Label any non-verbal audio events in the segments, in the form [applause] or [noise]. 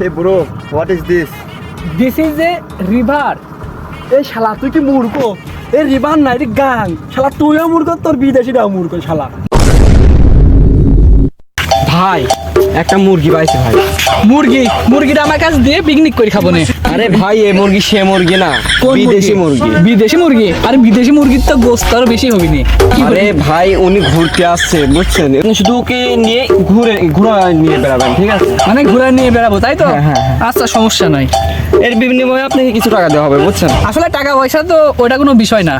Hey bro, what is this? This is a river এই শালা তুই কি মূর্খ? এই রিভার না এটি গাং শালা তুইও মূর্খ তোর বিদেশিটাও মূর্খ শালা। ভাই একটা মুরগি পাইছে ভাই। মুরগি মুরগিটা আমার কাছে দিয়ে পিকনিক করে খাব না। আরে ভাই এ মুরগি সে মুরগি না বিদেশি মুরগি। বিদেশি মুরগি? আর বিদেশি মুরগির তো গোস্ত আরও বেশি হবে নি। আরে ভাই উনি ঘুরতে আসছে বুঝছেন? শুধু ওকে নিয়ে ঘুরে ঘোরা নিয়ে বেড়াবেন ঠিক আছে? মানে ঘুরে নিয়ে বেড়াবো তাই তো? হ্যাঁ, হ্যাঁ, আচ্ছা সমস্যা নাই। এর বিনিময়ে আপনাকে কিছু টাকা দেওয়া হবে বুঝছেন? আসলে টাকা পয়সা তো ওটা কোনো বিষয় না।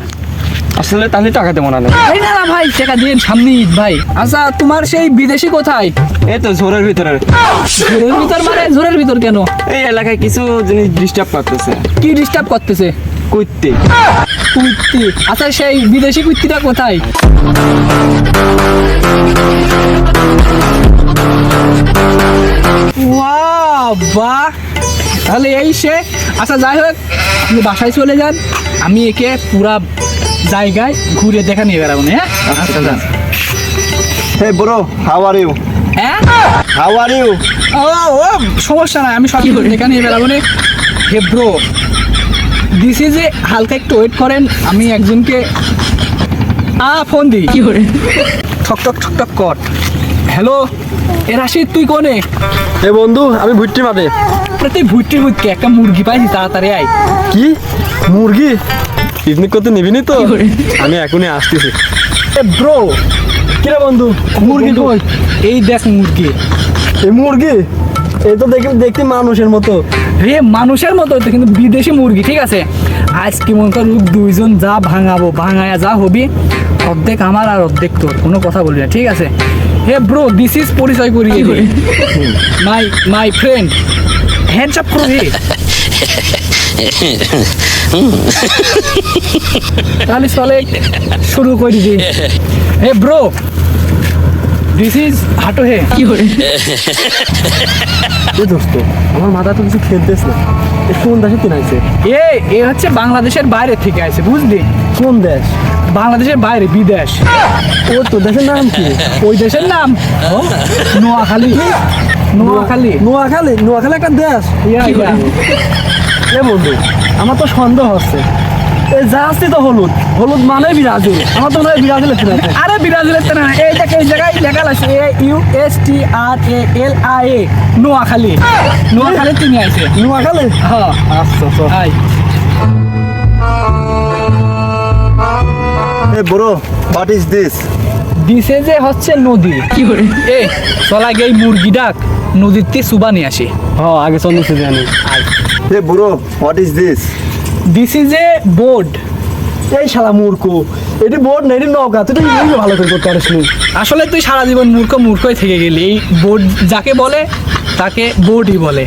আসলে তাহলে টাকা দেবো না এই না না ভাই টাকা দিয়ে সামনে ঈদ ভাই। আচ্ছা তোমার সেই বিদেশি কোথায়? এই তো ঝোরের ভিতরে। ঝোরের ভিতর মানে? ঝোরের ভিতর কেন? এই এলাকায় কিছু জিনিস ডিস্টার্ব করতেছে। কি ডিস্টার্ব করতেছে? কুত্তে কুত্তি আচ্ছা সেই বিদেশি কুত্তিটা কোথায়? বাহ তাহলে এই সে আচ্ছা যাই হোক আপনি বাসায় চলে যান। আমি একে পুরা জায়গায় ঘুরে দেখা নিয়ে বেড়াবো না, হ্যাঁ? আচ্ছা bro, how are you? হ্যাঁ? How are you? ও ও সমস্যা নাই আমি সব কিছু দেখা নিয়ে বেড়াবো না। Hey bro this is a হালকা একটু ওয়েট করেন আমি একজনকে আ ফোন দিই। কি করে? ঠক ঠক ঠক ঠক কর। হ্যালো এ রাশিদ তুই কোনে? এ বন্ধু আমি ভুট্টি আরে তুই ভুট্টি ভুটকে একটা মুরগি পাইছি তাড়াতাড়ি আয়। কি? মুরগি? পিকনিক করতে নিবিনি তো? আমি এখনই আসতেছি। এ ব্রো কিরে বন্ধু? মুরগি কই? এই দেখ মুরগি। এই মুরগি? এই তো দেখি দেখতে মানুষের মতো। রে মানুষের মতো তো কিন্তু বিদেশি মুরগি ঠিক আছে? আজকে মনে কর দুইজন যা ভাঙাবো ভাঙায়া যা হবি অর্ধেক আমার আর অর্ধেক তোর কোনো কথা বলবি না ঠিক আছে? হে ব্রো দিস ইজ পরিচয় করিয়ে দে। My my friend hands up করো হে তাহলে চলে শুরু করে দি হে ব্রো দিস ইজ হাঁটো হে কি করে এ দোস্ত আমার মাথা তো কিছু খেলতেছ না। এ কোন দেশে কিনাইছে এ এ হচ্ছে বাংলাদেশের বাইরে থেকে আছে বুঝলি? কোন দেশ? বাংলাদেশের বাইরে বিদেশ। ও তো দেশের নাম কি? ওই দেশের নাম। নোয়াখালী। নোয়াখালী। নোয়াখালী নোয়াখালী একটা দেশ। এ বন্ধু আমার তো সন্দেহ হচ্ছে। এই জাহাজটি তো হলুদ। হলুদ মানে ব্রাজিল। আমার তো মনে হয় ব্রাজিলের কিনাইছে আরে বিরাজিলের তো না এই দেখ এই জায়গায় লেখা আছে A U S T R A L I A Noakhali. Noakhali তিনি আছে। নোয়াখালী? হ্যাঁ। আচ্ছা আচ্ছা। আই। Hey bro, what is this? দিছে যে হচ্ছে নদী। কি করে? এ চলা গিয়ে মুরগি ডাক নদীতে সুবা নিয়ে আসে। হ্যাঁ আগে চন্দ্র জানি Hey bro, what is this? This is a board এই শালা মূর্খ এটি বোর্ড না এটি নৌকা তুই ইংলিশে ভালো করে করতে পারিস আসলে তুই সারা জীবন মূর্খ মূর্খই থেকে গেলি। এই বোর্ড যাকে বলে তাকে বোর্ডই বলে।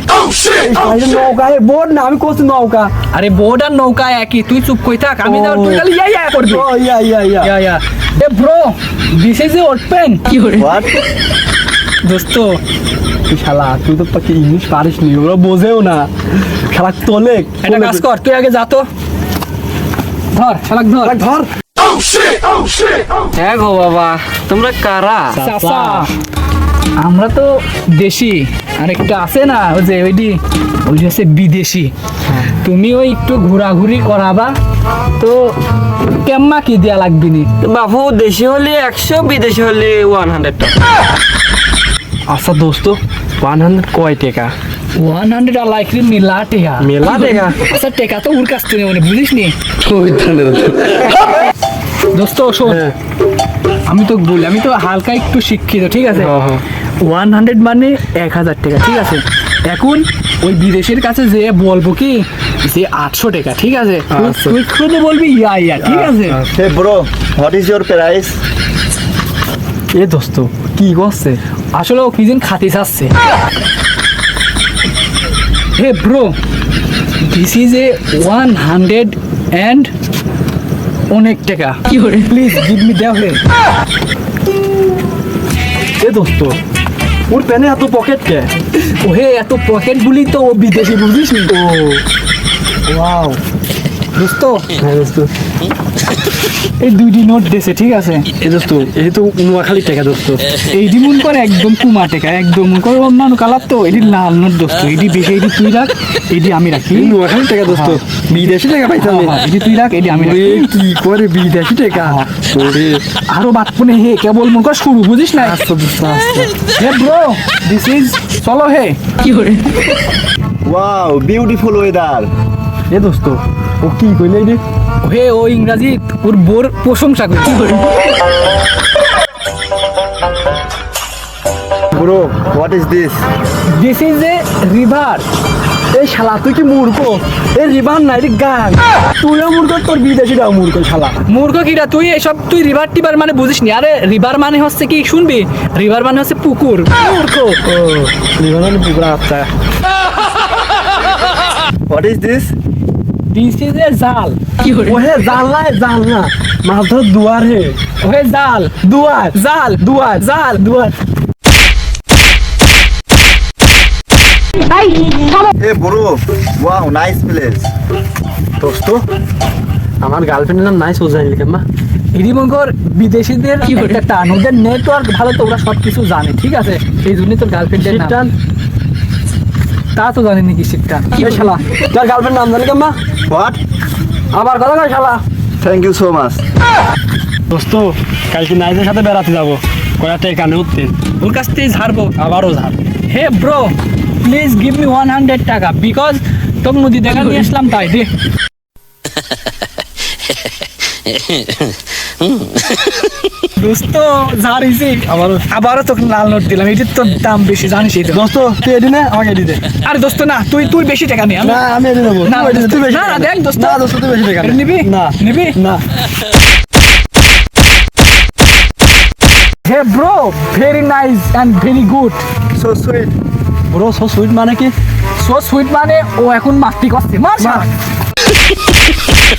শালা, এটি নৌকা এ বোর্ড না আমি করছি নৌকা। আরে বোর্ড আর নৌকা একই তুই চুপ কই থাক আমি ও। যাও তুই খালি ইয়া ইয়া করবি। ও yeah yeah yeah. Yeah yeah. Hey bro this is a open কি করে What? দোস্ত তুই শালা তুই তো পাকি ইংলিশ পারিস নি ওরা বোঝেও না। শালা তোলে একটা কাজ কর তুই আগে যা তো। ধর শালাক ধর। ধর। হ্যাঁ গো বাবা তোমরা কারা? আমরা তো দেশি আর একটা আছে না ওই যে ওইটি ওই যে আছে বিদেশি। তুমি ওই একটু ঘোরাঘুরি করাবা তো কেম্মা কি দেয়া লাগবে নি? বাবু দেশি হলে একশো বিদেশি হলে ওয়ান হান্ড্রেড টাকা। আচ্ছা দোস্ত ওয়ান হান্ড্রেড কয় টাকা ওয়ান হান্ড্রেড আর লাইকলি মেলা টেকা মেলা টেকা? আচ্ছা টেকা তো ওর কাছ থেকে মানে বুঝিস নি দোস্ত শোন হ্যাঁ। আমি তো বলি আমি তো হালকা একটু শিক্ষিত ঠিক আছে হ্যাঁ, হ্যাঁ। ওয়ান হান্ড্রেড মানে এক হাজার টাকা ঠিক আছে এখন ওই বিদেশের কাছে যে বলব কি যে আটশো টাকা ঠিক আছে তুই- আচ্ছা। শুধু বলবি ইয়া ইয়া ঠিক আছে Hey bro, what is your price? এ দোস্ত কি করছে? আসলে ও কি দিন খাতি চাচ্ছে। Hey bro this is a one hundred and অনেক টাকা। কি করে প্লিজ গিভ মি দেও হে এ দোস্ত ওর প্যানে এত পকেট কে? ও হে এত পকেট গুলি তো ও বিদেশি বুঝিস ও। ওয়াও দোস্ত? হ্যাঁ দোস্ত। এই দুইটি নোট দিয়েছে ঠিক আছে? এই দোস্ত এই তো নোয়াখালী টাকা দোস্ত। এইটি মন করে একদম কুমা টেকা একদম মন করে অন্যান্য কালার তো এটি লাল নোট দোস্ত। এটি বেশি এটি তুই রাখ এটি আমি রাখি। এই নোয়াখালী টাকা দোস্ত। বিদেশি টাকা পাইতাম হ্যাঁ, এটি তুই রাখ এটি আমি রাখি। কি করে বিদেশি টাকা। ওরে আরও বাদ পুনে হে কেবল মন কর শুরু বুঝিস না আস্তে দোস্ত আস্তে হে ব্রো দিস ইজ চলো হে। কি করে? ওয়াও বিউটিফুল ওয়েদার এ দোস্ত ও কি কইলে রে হে ও ইংরাজি ওর বোর প্রশংসা করে bro what is this this is a river এই শালা তুই কি মূর্খ? এই রিবান না এটি গান তুইও মূর্খ তোর বিদেশিটাও মূর্খ শালা। মূর্খ কিরা তুই এসব তুই রিভার টিভার মানে বুঝিস নি? আরে রিভার মানে হচ্ছে কি শুনবি? রিভার মানে হচ্ছে পুকুর। মূর্খ। ও রিবান পুকুরা আচ্ছা। What is this is a জাল। কি করে ও হে জাল না জাল না মাছ ধর দুয়ার হে। ওহে জাল দুয়ার জাল দুয়ার জাল দুয়ার। Hey bro wow nice place দোস্ত আমার গার্লফ্রেন্ডের নাম নাই সোজাই লিখে মা কর বিদেশিদের একটা টান। ওদের নেটওয়ার্ক ভালো তো ওরা সব কিছু জানে ঠিক আছে? এই জন্যই তোর গার্লফ্রেন্ডের নাম। টান তা তো জানি নাকি এ শালা তোর গার্লফ্রেন্ড নাম জানি কেমা হোয়াট আবার কথা কয় শালা। থ্যাংক ইউ সো মাচ দোস্ত কালকে নাইজের সাথে বেড়াতে যাব। কয়েকটা এখানে উঠতে? ওর কাছ থেকে ঝাড়বো আবারও ঝাড়। Hey bro please give me one hundred taka because তোকে নদী দেখা নিয়ে আসলাম তাই দে। [laughs] দোস্ত আবারও আবারও তোকে লাল নোট দিলাম এটির দাম বেশি জানিস দোস্ত তুই এডি নে আমাকে এডি দে। আরে দোস্ত না তুই তুই বেশি টাকা নে না আমি এডি নেব। না, তুই এডি দে, তুই বেশি না, টাকা না, নে। দেখ দোস্ত। না দোস্ত তুই বেশি টাকা নিবি? না। নিবি? না। Hey bro very nice and very good so sweet bro so sweet মানে কি? সো সুইট মানে ও এখন মাস্তি করছে মার মার।